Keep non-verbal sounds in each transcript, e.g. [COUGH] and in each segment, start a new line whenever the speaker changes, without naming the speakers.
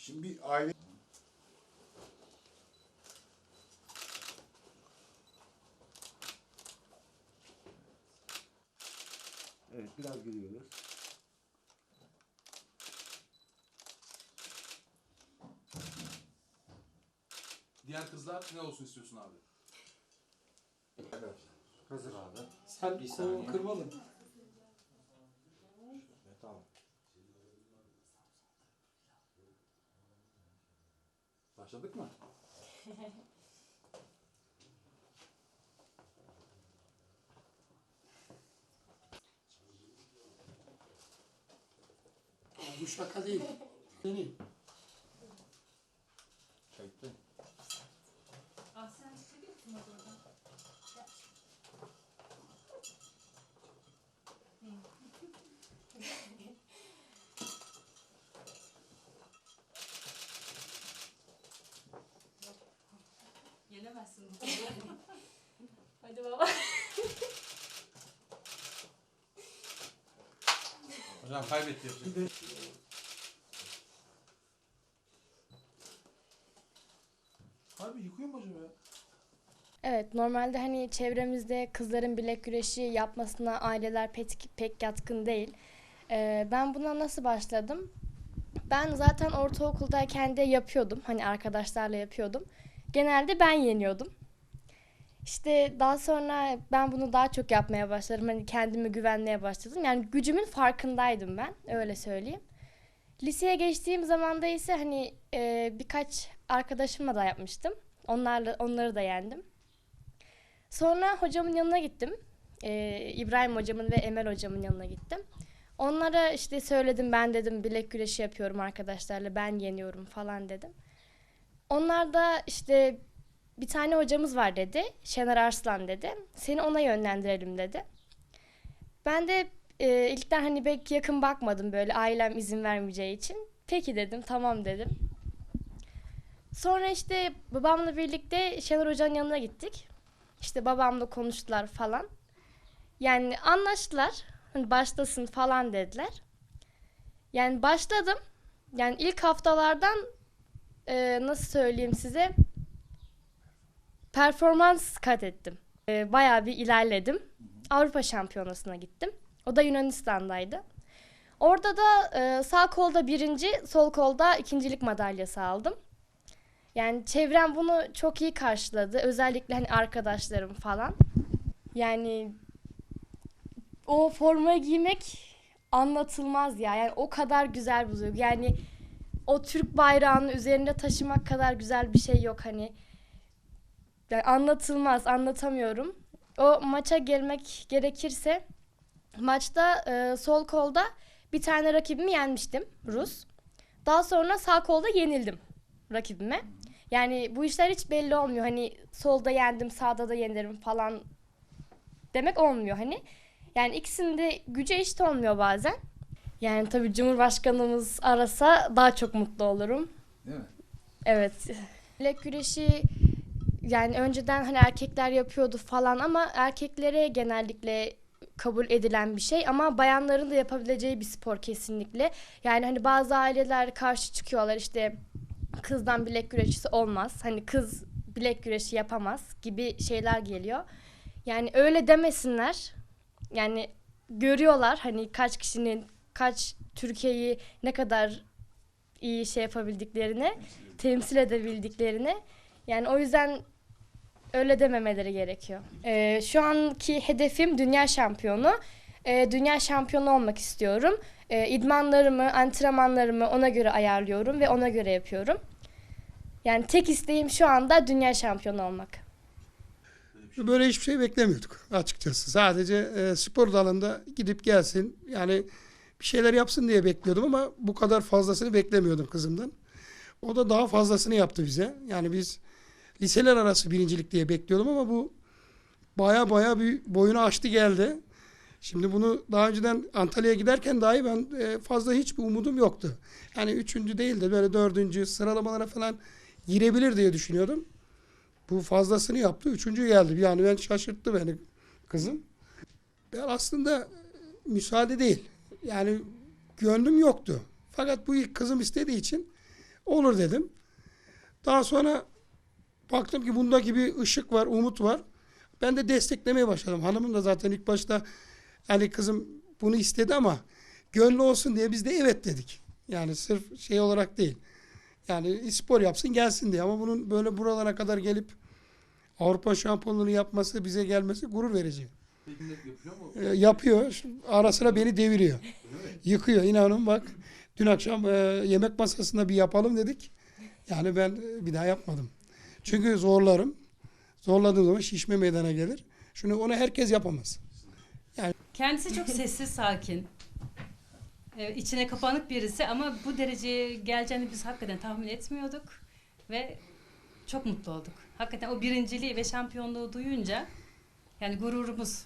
Şimdi bir aile
Evet biraz giriyoruz.
Diğer kızlar ne olsun istiyorsun abi?
Hazır abi.
Sen
Bir saniye.
kırmalı.
Başladık mı?
Bu şaka değil.
Yenemezsin. [LAUGHS] Hadi baba.
Hocam kaybetti yapacak. Harbi yıkıyor mu acaba ya?
Evet, normalde hani çevremizde kızların bilek güreşi yapmasına aileler pek, pek yatkın değil. Ee, ben buna nasıl başladım? Ben zaten ortaokuldayken de yapıyordum. Hani arkadaşlarla yapıyordum. Genelde ben yeniyordum. İşte daha sonra ben bunu daha çok yapmaya başladım. Hani kendime güvenmeye başladım. Yani gücümün farkındaydım ben. Öyle söyleyeyim. Liseye geçtiğim zamanda ise hani e, birkaç arkadaşımla da yapmıştım. Onlarla onları da yendim. Sonra hocamın yanına gittim. Ee, İbrahim hocamın ve Emel hocamın yanına gittim. Onlara işte söyledim ben dedim bilek güreşi yapıyorum arkadaşlarla ben yeniyorum falan dedim. Onlar da işte bir tane hocamız var dedi. Şener Arslan dedi. Seni ona yönlendirelim dedi. Ben de e, ilkten hani pek yakın bakmadım böyle ailem izin vermeyeceği için. Peki dedim tamam dedim. Sonra işte babamla birlikte Şener Hoca'nın yanına gittik. İşte babamla konuştular falan. Yani anlaştılar. Hani başlasın falan dediler. Yani başladım. Yani ilk haftalardan e, nasıl söyleyeyim size performans kat ettim. E, bayağı bir ilerledim. Avrupa Şampiyonası'na gittim. O da Yunanistan'daydı. Orada da e, sağ kolda birinci, sol kolda ikincilik madalyası aldım. Yani çevrem bunu çok iyi karşıladı. Özellikle hani arkadaşlarım falan. Yani o formayı giymek anlatılmaz ya. Yani o kadar güzel bir duygu. Yani o Türk bayrağını üzerinde taşımak kadar güzel bir şey yok hani. Yani anlatılmaz, anlatamıyorum. O maça gelmek gerekirse maçta e, sol kolda bir tane rakibimi yenmiştim Rus. Daha sonra sağ kolda yenildim rakibime. Yani bu işler hiç belli olmuyor. Hani solda yendim, sağda da yenirim falan demek olmuyor hani. Yani ikisinde gücü eşit olmuyor bazen. Yani tabii Cumhurbaşkanımız arasa daha çok mutlu olurum.
değil mi?
Evet. Bilek güreşi yani önceden hani erkekler yapıyordu falan ama erkeklere genellikle kabul edilen bir şey ama bayanların da yapabileceği bir spor kesinlikle. Yani hani bazı aileler karşı çıkıyorlar işte kızdan bilek güreşçisi olmaz. Hani kız bilek güreşi yapamaz gibi şeyler geliyor. Yani öyle demesinler. Yani görüyorlar hani kaç kişinin kaç Türkiye'yi ne kadar iyi şey yapabildiklerini, temsil edebildiklerini. Yani o yüzden öyle dememeleri gerekiyor. Ee, şu anki hedefim dünya şampiyonu. Ee, dünya şampiyonu olmak istiyorum. Ee, idmanlarımı, antrenmanlarımı ona göre ayarlıyorum ve ona göre yapıyorum. Yani tek isteğim şu anda dünya şampiyonu olmak.
Böyle hiçbir şey beklemiyorduk açıkçası. Sadece e, spor dalında gidip gelsin. Yani bir şeyler yapsın diye bekliyordum ama bu kadar fazlasını beklemiyordum kızımdan. O da daha fazlasını yaptı bize. Yani biz liseler arası birincilik diye bekliyordum ama bu baya baya bir boyunu aştı geldi. Şimdi bunu daha önceden Antalya'ya giderken dahi ben e, fazla hiçbir umudum yoktu. Yani üçüncü değil de böyle dördüncü sıralamalara falan girebilir diye düşünüyordum. Bu fazlasını yaptı. Üçüncü geldi. Yani ben şaşırttı beni kızım. Ben aslında müsaade değil. Yani gönlüm yoktu. Fakat bu kızım istediği için Olur dedim. Daha sonra baktım ki bundaki bir ışık var, umut var. Ben de desteklemeye başladım. Hanımım da zaten ilk başta hani kızım bunu istedi ama gönlü olsun diye biz de evet dedik. Yani sırf şey olarak değil. Yani spor yapsın gelsin diye ama bunun böyle buralara kadar gelip Avrupa şampiyonluğunu yapması bize gelmesi gurur verici.
Peki yapıyor mu?
E, yapıyor. Ara sıra beni deviriyor. Yıkıyor. İnanın bak. Dün akşam e, yemek masasında bir yapalım dedik. Yani ben e, bir daha yapmadım. Çünkü zorlarım. Zorladığım zaman şişme meydana gelir. Şunu onu herkes yapamaz.
Kendisi çok sessiz, sakin. Evet, içine kapanık birisi ama bu dereceye geleceğini biz hakikaten tahmin etmiyorduk ve çok mutlu olduk. Hakikaten o birinciliği ve şampiyonluğu duyunca yani gururumuz.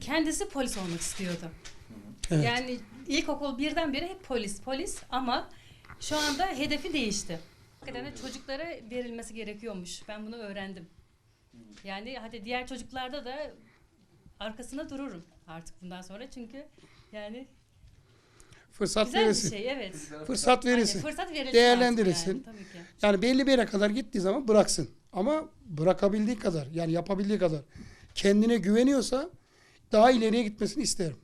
Kendisi polis olmak istiyordu.
Evet.
Yani ilkokul birden beri hep polis, polis ama şu anda hedefi değişti. Hakikaten de çocuklara verilmesi gerekiyormuş. Ben bunu öğrendim. Yani hadi diğer çocuklarda da arkasında dururum artık bundan sonra çünkü yani
Fırsat
güzel
verirsin.
bir şey evet.
Fırsat
Aynen,
verirsin.
fırsat verilsin
Değerlendirilsin.
Yani, tabii ki.
Yani belli bir yere kadar gittiği zaman bıraksın. Ama bırakabildiği kadar yani yapabildiği kadar kendine güveniyorsa daha ileriye gitmesini isterim.